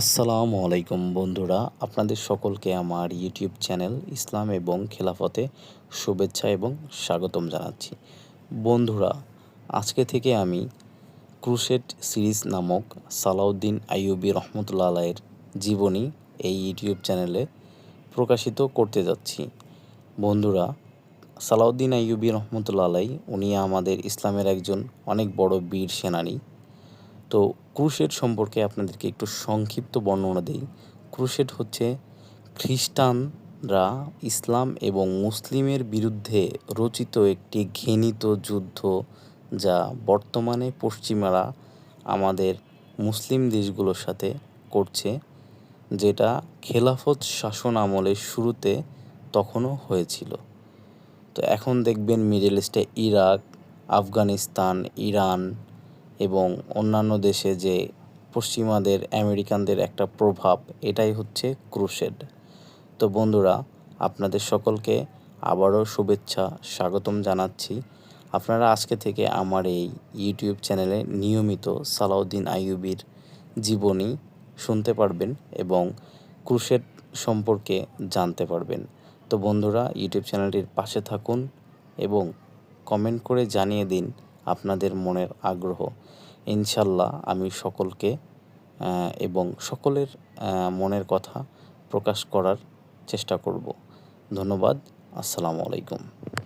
আসসালামু আলাইকুম বন্ধুরা, আপনাদের সকলকে আমার ইউটিউব চ্যানেল ইসলাম এবং খেলাফতে শুভেচ্ছা এবং স্বাগতম জানাচ্ছি। বন্ধুরা, আজকে থেকে আমি ক্রুশেট সিরিজ নামক সালাউদ্দিন আইয়ুবি রহমতুল্লা আলাইয়ের জীবনী এই ইউটিউব চ্যানেলে প্রকাশিত করতে যাচ্ছি। বন্ধুরা, সালাউদ্দিন আইয়ুবি রহমতুল্লা আলাই উনি আমাদের ইসলামের একজন অনেক বড় বীর সেনানী। তো ক্রুশেড সম্পর্কে আপনাদেরকে একটু সংক্ষিপ্ত বর্ণনা দিই। ক্রুশেড হচ্ছে খ্রিস্টানরা ইসলাম এবং মুসলিমের বিরুদ্ধে রচিত একটি ঘৃণিত যুদ্ধ যা বর্তমানে পশ্চিমারা আমাদের মুসলিম দেশগুলোর সাথে করছে, যেটা খেলাফত শাসন আমলের শুরুতে তখনও হয়েছিল। তো এখন দেখবেন মিডল ইস্টে ইরাক, আফগানিস্তান, ইরান এবং অন্যান্য দেশে যে পশ্চিমাদের, আমেরিকানদের একটা প্রভাব, এটাই হচ্ছে ক্রুশেড। তো বন্ধুরা, আপনাদের সকলকে আবারও শুভেচ্ছা, স্বাগতম জানাচ্ছি। আপনারা আজকে থেকে আমার এই ইউটিউব চ্যানেলে নিয়মিত সালাউদ্দিন আইয়ুবির জীবনী শুনতে পারবেন এবং ক্রুশেড সম্পর্কে জানতে পারবেন। তো বন্ধুরা, ইউটিউব চ্যানেলটির পাশে থাকুন এবং কমেন্ট করে জানিয়ে দিন আপনাদের মনের আগ্রহ। ইনশাল্লাহ আমি সকলকে এবং সকলের মনের কথা প্রকাশ করার চেষ্টা করব। ধন্যবাদ। আসসালামু আলাইকুম।